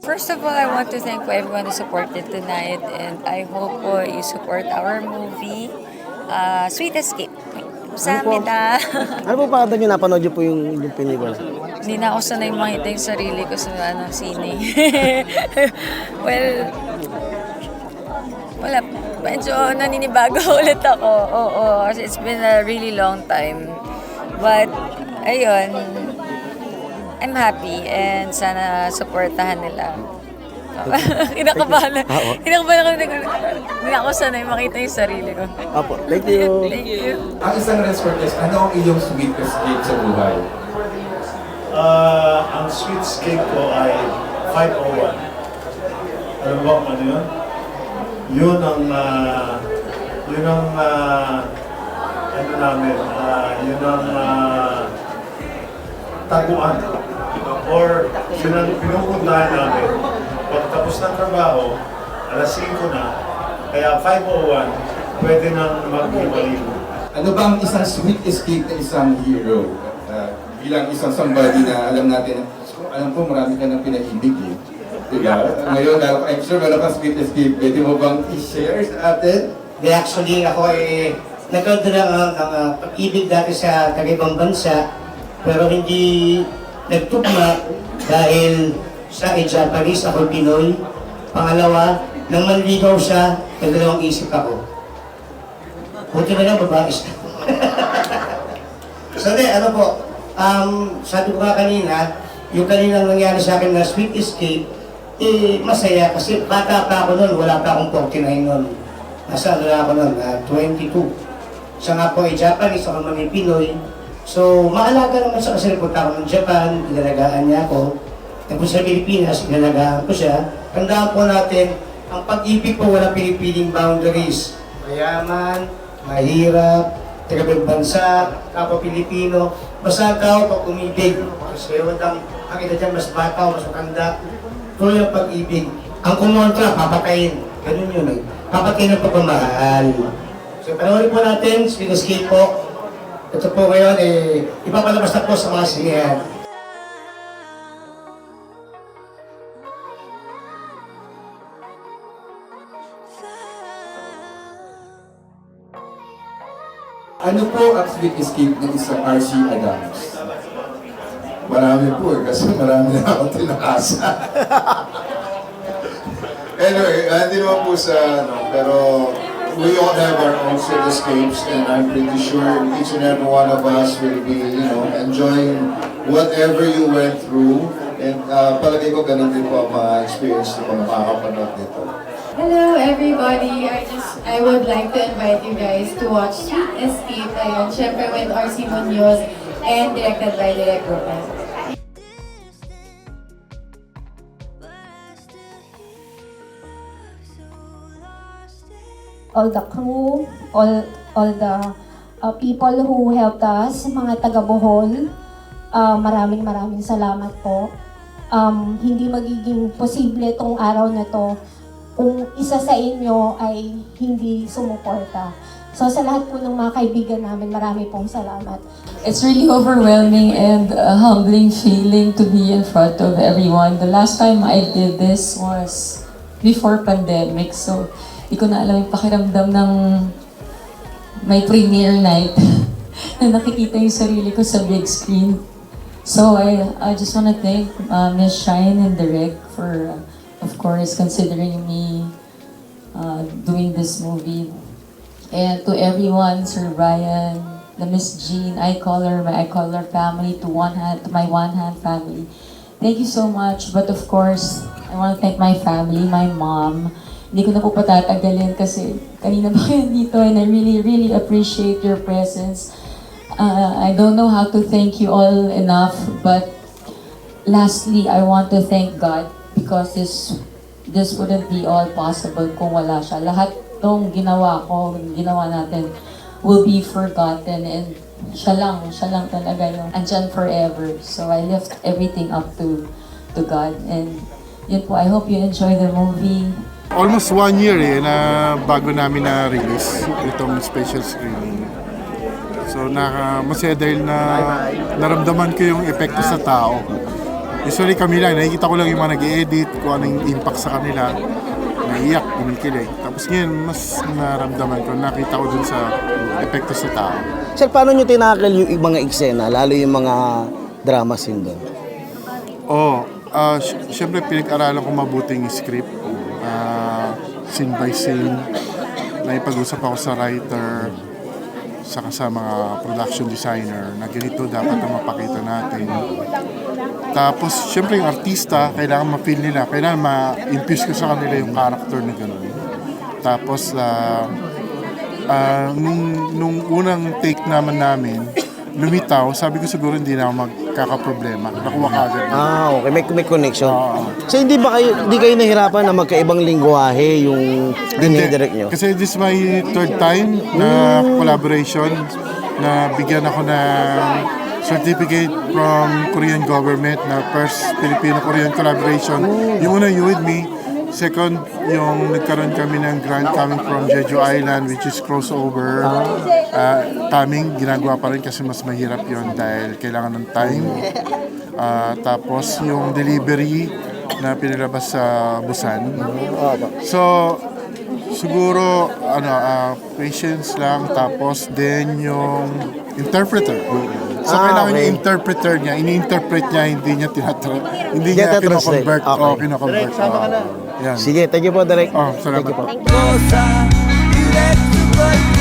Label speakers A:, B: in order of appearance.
A: First of all, I want to thank po everyone who supported tonight and I hope po you support our movie, uh, Sweet Escape. Sa
B: Ano po?
A: amin na.
B: Ano po pakita nyo napanood nyo po yung, yung pelikula?
A: Hindi na ako sanay makita yung sarili ko sa ano, sine. well, wala. Medyo naninibago ulit ako. Oo, kasi it's been a really long time. But, ayun, I'm happy and sana supportahan nila. Kinakabahan na.
B: Ah, oo.
A: Kinakabahan ako. Hindi na ako sanay makita yung sarili ko.
B: Apo, thank you.
A: Thank you.
C: Ang isang response, ano ang iyong sweet escape sa buhay?
D: Ah, ang sweet cake ko ay 501. Alam mo ba kung ano yun? Yun ang, ah, yun ang, ah, ano namin, ah, yun ang ah, taguan. Or pinupuntahan namin. Pagtapos ng trabaho, alas 5 na, kaya 501, pwede nang mag-ibalibo.
C: Ano ba ang isang sweet escape na isang hero? Uh, bilang isang somebody na alam natin, alam ko marami ka ng pinahibig eh. Diba? Ngayon, uh, I'm sure meron kang sweet escape. Pwede mo bang i-share sa atin?
E: Actually ako ay nagkaroon ng, ng, uh, pag-ibig dati sa kagaibang bansa pero hindi nagtugma dahil siya ay Japanese, ako Pinoy. Pangalawa, nang manligaw siya, nagdalawang isip ako. Buti na lang babae siya. so di, ano po, um, sabi ko nga kanina, yung kaninang nangyari sa akin na sweet escape, eh, masaya kasi bata pa ako noon, wala pa akong 49 noon. Nasa ano na ako noon, ah, 22. Siya nga po ay Japanese, ako naman ay Pinoy. So, maalaga naman siya kasi punta ako ng Japan, inalagaan niya ako. Tapos sa Pilipinas, inalagaan ko siya. Tandaan po natin, ang pag-ibig po wala pinipiling boundaries. Mayaman, mahirap, taga bansa, kapwa Pilipino, basta ikaw pag umibig. Kasi wala ang ina dyan, mas bata o mas matanda. Tuloy ang pag-ibig. Ang kumontra, papatayin. Ganun yun eh. Papatayin ang pagmamahal. So, panoorin po natin, Escape po. Ito po ngayon, eh, ipapalabas na po sa mga sinihan.
C: Ano po ang sweet escape ng isang RC Adams? Marami po eh, kasi marami na ako tinakasa. anyway, ah, hindi naman po sa ano, pero we all have our own sweet escapes and I'm pretty sure each and every one of us will be, you know, enjoying whatever you went through. And uh, palagay ko ganun din po ang mga experience ng mga makakapanood nito.
F: Hello everybody! I just, I would like to invite you guys to watch Sweet Escape. Ayun, syempre with RC Munoz and directed by Direk Lopez.
G: All the crew, all all the uh, people who helped us, mga taga Bohol. Uh, maraming maraming salamat po. Um, hindi magiging posible itong araw na to kung isa sa inyo ay hindi sumuporta. So sa lahat po ng mga kaibigan namin, marami pong salamat.
H: It's really overwhelming and a humbling feeling to be in front of everyone. The last time I did this was before pandemic, so hindi ko na alam yung pakiramdam ng may premiere night na nakikita yung sarili ko sa big screen. So I, I just want to thank uh, Miss Shine and Direk for, uh, of course, considering me uh, doing this movie. And to everyone, Sir Brian, the Miss Jean, I call her my I call her family to one hand to my one hand family. Thank you so much. But of course, I want to thank my family, my mom. Hindi ko na po patatagalin kasi kanina pa kayo dito and I really, really appreciate your presence. Uh, I don't know how to thank you all enough, but lastly, I want to thank God because this this wouldn't be all possible kung wala siya. Lahat ng ginawa ko, ginawa natin, will be forgotten and siya lang, siya lang talaga yung andyan forever. So I lift everything up to to God and yun po, I hope you enjoy the movie.
I: Almost one year eh, na bago namin na-release itong special screening. So, naka, masaya dahil na naramdaman ko yung epekto sa tao. Usually kami lang, nakikita ko lang yung mga nag-edit, kung ano yung impact sa kanila. Naiyak, kumikilig. Tapos ngayon, mas naramdaman ko, nakita ko dun sa epekto sa tao.
B: Sir, paano nyo tinakal yung mga eksena, lalo yung mga drama scene doon?
I: Oo. Oh, sy- Siyempre, pinag-aralan ko mabuting script. Ah, scene by scene. Naipag-usap ako sa writer, saka sa mga production designer na ganito dapat ang mapakita natin. Tapos, siyempre yung artista, kailangan ma-feel nila, kailangan ma-infuse ko sa kanila yung character na gano'n. Tapos, ah, ah, nung, nung unang take naman namin, lumitaw, sabi ko siguro hindi na ako magkakaproblema. Nakuha ka agad.
B: Ah, okay. May, may connection.
I: Oo.
B: So, hindi ba kayo, hindi kayo nahirapan na magkaibang lingwahe yung dinidirect nyo?
I: Kasi this is my third time na collaboration na bigyan ako ng certificate from Korean government na first Filipino-Korean collaboration. Yung una, You With Me. Second, yung nagkaroon kami ng grant coming from Jeju Island which is crossover. Uh, taming ginagawa pa rin kasi mas mahirap yon dahil kailangan ng time. Ah, tapos yung delivery na pinilabas sa Busan. So, siguro, ano, ah, patience lang, tapos then yung interpreter. So,
B: Ah,
I: kailangan
B: okay.
I: yung interpreter niya, ini-interpret niya, hindi niya tinatra hindi
B: Niya
I: kino-convert.
B: Okay.
I: Oh, kino-convert. Oh, yan.
B: Sige, thank you po, Direk.
I: Oh, salamat
B: Thank you po.
I: po.